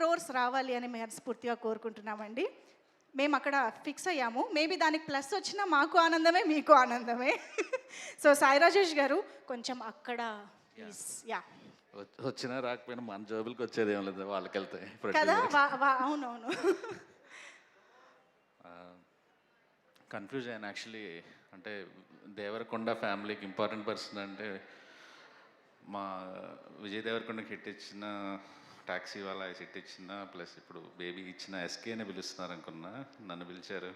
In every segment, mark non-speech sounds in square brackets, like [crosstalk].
క్రోర్స్ రావాలి అని మనస్ఫూర్తిగా కోరుకుంటున్నామండి. మేము అక్కడ ఫిక్స్ అయ్యాము. మేబీ దానికి ప్లస్ వచ్చినా మాకు ఆనందమే మీకు ఆనందమే. [laughs] సో సాయి రాజేష్ గారు కొంచెం అక్కడ యా వచ్- వచ్చినా రాకపోయినా మన జోబులకి వచ్చేది ఏం లేదు వాళ్ళకి వెళ్తాయి కదా అవునవును. [laughs] కన్ఫ్యూజ్ అయ్యాను. యాక్చువల్లీ అంటే దేవరకొండ ఫ్యామిలీకి ఇంపార్టెంట్ పర్సన్ అంటే మా విజయ్ దేవరకొండకి హిట్ ఇచ్చిన టాక్సీ వాళ్ళ హిట్ ఇచ్చిన ప్లస్ ఇప్పుడు బేబీ ఇచ్చిన ఎస్కేనే పిలుస్తున్నారు అనుకున్నా నన్ను పిలిచారు.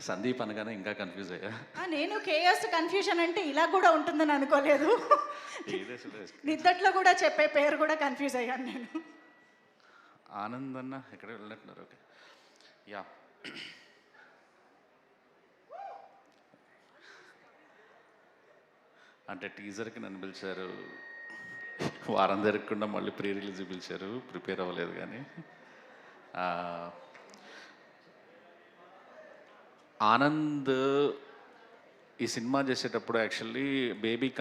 సందీప్ అనగానే ఇంకా కన్ఫ్యూజ్ అయ్యా. నేను కేఎస్ కన్ఫ్యూజన్ అంటే ఇలా కూడా ఉంటుందని అనుకోలేదు. నిద్దట్లో కూడా చెప్పే పేరు కూడా కన్ఫ్యూజ్ అయ్యాను నేను. ఆనంద్ అన్న ఎక్కడ వెళ్ళినట్టున్నారు? ఓకే. యా. అంటే టీజర్కి నన్ను పిలిచారు. వారం జరగకుండా మళ్ళీ ప్రీ రిలీజ్ పిలిచారు. ప్రిపేర్ అవ్వలేదు కానీ. ఆనంద్ ఈ సినిమా చేసేటప్పుడు యాక్చువల్లీ బేబీ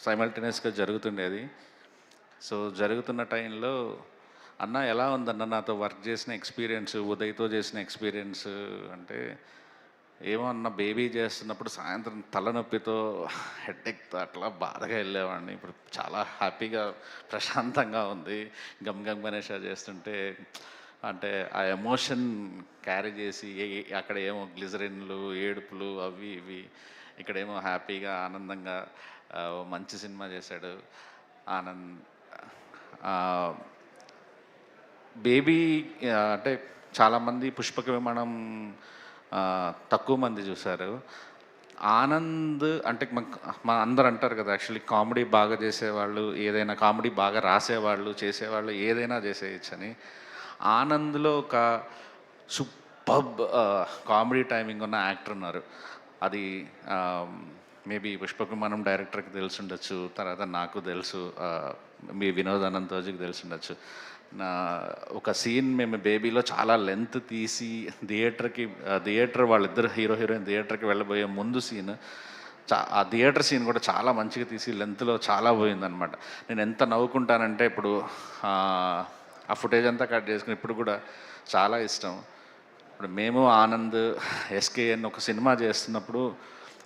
సైమల్టేనియస్గా జరుగుతుండేది. సో జరుగుతున్న టైంలో అన్న ఎలా ఉందన్న నాతో వర్క్ చేసిన ఎక్స్పీరియన్స్ ఉదయ్తో చేసిన ఎక్స్పీరియన్స్ అంటే ఏమో అన్న బేబీ చేస్తున్నప్పుడు సాయంత్రం తలనొప్పితో హెడ్ఎక్తో అట్లా బాధగా వెళ్ళేవాడిని. ఇప్పుడు చాలా హ్యాపీగా ప్రశాంతంగా ఉంది. గమ్ గమ్ గణేష చేస్తుంటే అంటే ఆ ఎమోషన్ క్యారీ చేసి అక్కడ ఏమో గ్లిజరిన్లు ఏడుపులు అవి ఇవి ఇక్కడేమో హ్యాపీగా ఆనందంగా మంచి సినిమా చేశాడు. ఆనంద్ బేబీ అంటే చాలామంది పుష్పక విమానం తక్కువ మంది చూశారు. ఆనంద్ అంటే మన- అందరు అంటారు కదా యాక్చువల్లీ కామెడీ బాగా చేసేవాళ్ళు ఏదైనా కామెడీ బాగా రాసేవాళ్ళు చేసేవాళ్ళు ఏదైనా చేసేయచ్చని. ఆనంద్లో ఒక సూపర్బ్ కామెడీ టైమింగ్ ఉన్న యాక్టర్ ఉన్నారు. అది మేబీ పుష్పకుమారం డైరెక్టర్కి తెలిసి ఉండొచ్చు తర్వాత నాకు తెలుసు మీ వినోద్ అనంతోజీకి తెలిసి ఉండొచ్చు ఒక సీన్ మేము బేబీలో చాలా లెంత్ తీసి థియేటర్కి థియేటర్ వాళ్ళిద్దరు హీరో హీరోయిన్ థియేటర్కి వెళ్ళబోయే ముందు సీన్ చా ఆ థియేటర్ సీన్ కూడా చాలా మంచిగా తీసి లెంత్లో చాలా పోయిందనమాట నేను ఎంత నవ్వుకుంటానంటే ఇప్పుడు ఆ, ఆ ఫుటేజ్ అంతా కట్ చేసుకుని ఇప్పుడు కూడా చాలా ఇష్టం. ఇప్పుడు మేము ఆనంద్ ఎస్కేఎన్ ఒక సినిమా చేస్తున్నప్పుడు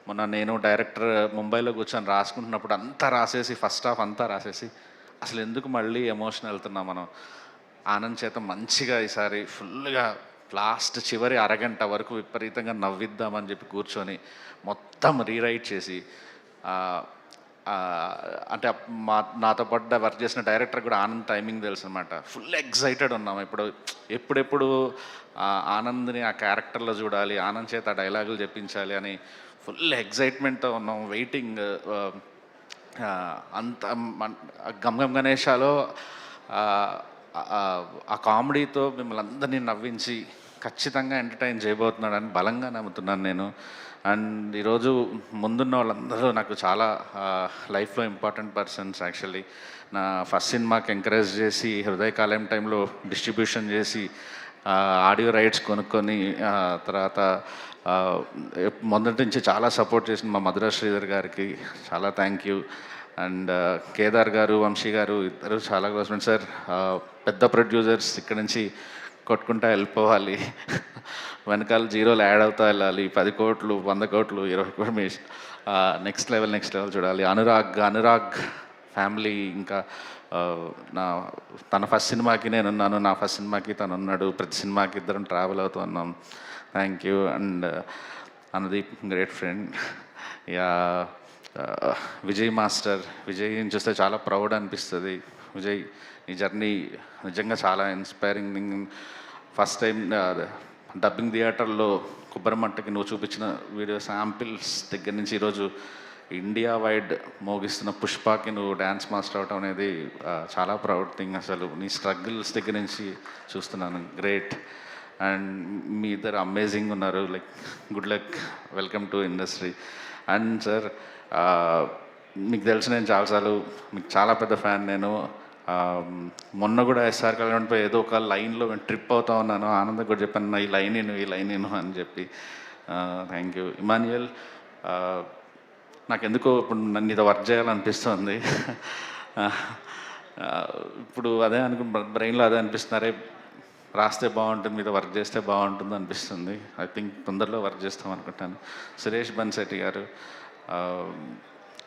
మొన్న నేను డైరెక్టర్ ముంబైలో కూర్చొని రాసుకుంటున్నప్పుడు అంతా రాసేసి ఫస్ట్ హాఫ్ అంతా రాసేసి అసలు ఎందుకు మళ్ళీ ఎమోషన్ వెళ్తున్నాం మనం? ఆనంద్ చేత మంచిగా ఈసారి ఫుల్గా లాస్ట్ చివరి అరగంట వరకు విపరీతంగా నవ్విద్దామని చెప్పి కూర్చొని మొత్తం రీరైట్ చేసి అంటే మా నాతో పాటు వర్క్ చేసిన డైరెక్టర్ కూడా ఆనంద్ టైమింగ్ తెలుసు అనమాట ఫుల్ ఎగ్జైటెడ్ ఉన్నాం. ఇప్పుడు ఎప్పుడెప్పుడు ఆనంద్ని ఆ క్యారెక్టర్లో చూడాలి ఆనంద్ చేత ఆ డైలాగులు చెప్పించాలి అని ఫుల్ ఎగ్జైట్మెంట్తో ఉన్నాం. వెయిటింగ్ అంత మన్- గణేశాలో ఆ, ఆ కామెడీతో మిమ్మల్ని అందరినీ నవ్వించి ఖచ్చితంగా ఎంటర్టైన్ చేయబోతున్నాడని బలంగా నమ్ముతున్నాను నేను. అండ్ ఈరోజు ముందున్న వాళ్ళందరూ నాకు చాలా లైఫ్లో ఇంపార్టెంట్ పర్సన్స్ యాక్చువల్లీ. నా ఫస్ట్ సినిమాకి ఎంకరేజ్ చేసి హృదయకాలయం టైంలో డిస్ట్రిబ్యూషన్ చేసి ఆడియో రైట్స్ కొనుక్కొని తర్వాత మొదటి నుంచి చాలా సపోర్ట్ చేసిన మా మధుర శ్రీధర్ గారికి. చాలా థ్యాంక్ యూ. అండ్ కేదార్ గారు వంశీ గారు ఇద్దరు చాలా క్లోజ్ ఫ్రెండ్స్. సార్ పెద్ద ప్రొడ్యూసర్స్ ఇక్కడ నుంచి కొట్టుకుంటా వెళ్ళిపోవాలి. [laughs] వెనకాల జీరోలు యాడ్ అవుతా వెళ్ళాలి. పది కోట్లు వంద కోట్లు ఇరవై కోట్లు మీ నెక్స్ట్ లెవెల్ నెక్స్ట్ లెవెల్ చూడాలి. అనురాగ్ అనురాగ్ ఫ్యామిలీ ఇంకా నా తన ఫస్ట్ సినిమాకి నేను ఉన్నాను నా ఫస్ట్ సినిమాకి తను ఉన్నాడు ప్రతి సినిమాకి ఇద్దరం ట్రావెల్ అవుతూ ఉన్నాం. Thank you and Anudeep great friend yeah Vijay master Vijay చూస్తే చాలా ప్రౌడ్ అనిపిస్తుంది. విజయ్ నీ జర్నీ నిజంగా చాలా ఇన్స్పైరింగ్ ఫస్ట్ టైం డబ్బింగ్ థియేటర్లో కొబ్బరి మట్టకి నువ్వు చూపించిన వీడియో శాంపిల్స్ దగ్గర నుంచి ఈరోజు ఇండియా వైడ్ మోగిస్తున్న పుష్పకి నువ్వు డ్యాన్స్ మాస్టర్ అవటం అనేది చాలా ప్రౌడ్ థింగ్ అసలు. నీ స్ట్రగుల్స్ దగ్గర నుంచి చూస్తున్నాను. గ్రేట్ అండ్ మీ ఇద్దరు అమేజింగ్ ఉన్నారు. Like good luck welcome to industry and sir మీకు తెలుసు నేను చాలాసార్లు మీకు చాలా పెద్ద ఫ్యాన్ నేను. మొన్న కూడా ఎస్ఆర్ కళ్యాణ్పై ఏదో ఒక లైన్లో ట్రిప్ అవుతా ఉన్నాను. ఆనందం కూడా చెప్పాను ఈ లైన్ నేను ఈ లైన్ నేను అని చెప్పి. థ్యాంక్ యూ ఇమాన్యుయల్ నాకు ఎందుకో ఇప్పుడు నన్ను ఇది వర్క్ చేయాలనిపిస్తుంది. ఇప్పుడు అదే అనుకు బ్రెయిన్లో అదే అనిపిస్తున్నారే రాస్తే బాగుంటుంది మీద వర్క్ చేస్తే బాగుంటుంది అనిపిస్తుంది. ఐ థింక్ తొందరలో వర్క్ చేస్తాం అనుకుంటాను. సురేష్ బన్శెట్టి గారు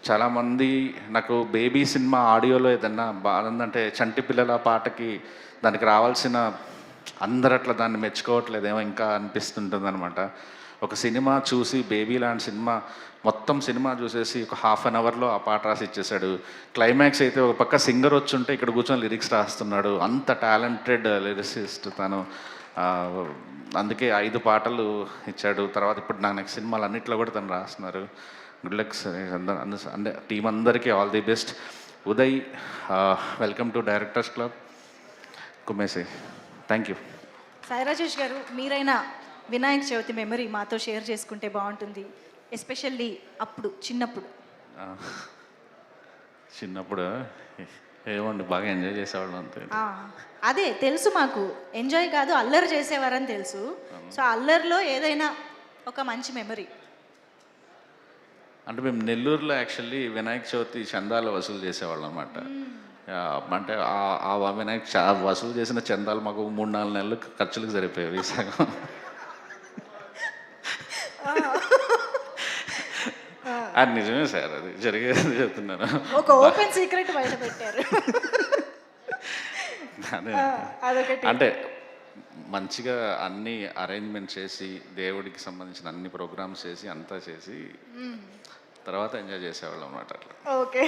చాలామంది నాకు బేబీ సినిమా ఆడియోలో ఏదన్నా బాగుందంటే చంటి పిల్లల పాటకి దానికి రావాల్సిన అందరట్లా దాన్ని మెచ్చుకోవట్లేదేమో ఇంకా అనిపిస్తుంటుంది అనమాట ఒక సినిమా చూసి బేబీ లాంటి సినిమా మొత్తం సినిమా చూసేసి ఒక హాఫ్ అన్ అవర్లో ఆ పాట రాసి ఇచ్చేసాడు. క్లైమాక్స్ అయితే ఒక పక్క సింగర్ వచ్చి ఉంటే ఇక్కడ కూర్చొని లిరిక్స్ రాస్తున్నాడు. అంత టాలెంటెడ్ లిరిసిస్ట్ తను. అందుకే ఐదు పాటలు ఇచ్చాడు. తర్వాత ఇప్పుడు నా నెక్స్ట్ సినిమాలు అన్నింటిలో కూడా తను రాస్తున్నారు. గుడ్ లక్ అంటే టీం అందరికీ all the best Uday welcome to directors club కుమేసి thank you Sai Rajesh garu మీరైనా వినాయక చవితి మెమరీ మాతో షేర్ చేసుకుంటే బాగుంటుంది ఎస్పెషల్లీ అప్పుడు చిన్నప్పుడు. చిన్నప్పుడు ఏమండి బాగా ఎంజాయ్ చేసేవాళ్ళం అంతే. అదే తెలుసు మాకు ఎంజాయ్ కాదు అల్లరి చేసేవారని తెలుసు. సో అల్లరిలో ఏదైనా ఒక మంచి మెమరీ అంటే మేము నెల్లూరులో యాక్చువల్లీ వినాయక చవితి చందాలు వసూలు చేసేవాళ్ళం అనమాట అంటే ఆ- వినాయక వసూలు చేసిన చందాలు మాకు మూడు నాలుగు నెలలు ఖర్చులకు సరిపోయేవి సగం. అది నిజమే సార్ అది జరిగేది చెప్తున్నాను. ఒక ఓపెన్ సీక్రెట్ బయట పెట్టారు. అంటే మంచిగా అన్ని అరేంజ్మెంట్ చేసి దేవుడికి సంబంధించిన అన్ని ప్రోగ్రామ్స్ చేసి అంతా చేసి తర్వాత ఎంజాయ్ చేసేవాళ్ళం అనమాట అట్లా. ఓకే.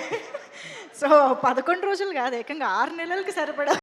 సో పదకొండు రోజులు కాదు ఏకంగా ఆరు నెలలకి సరిపడా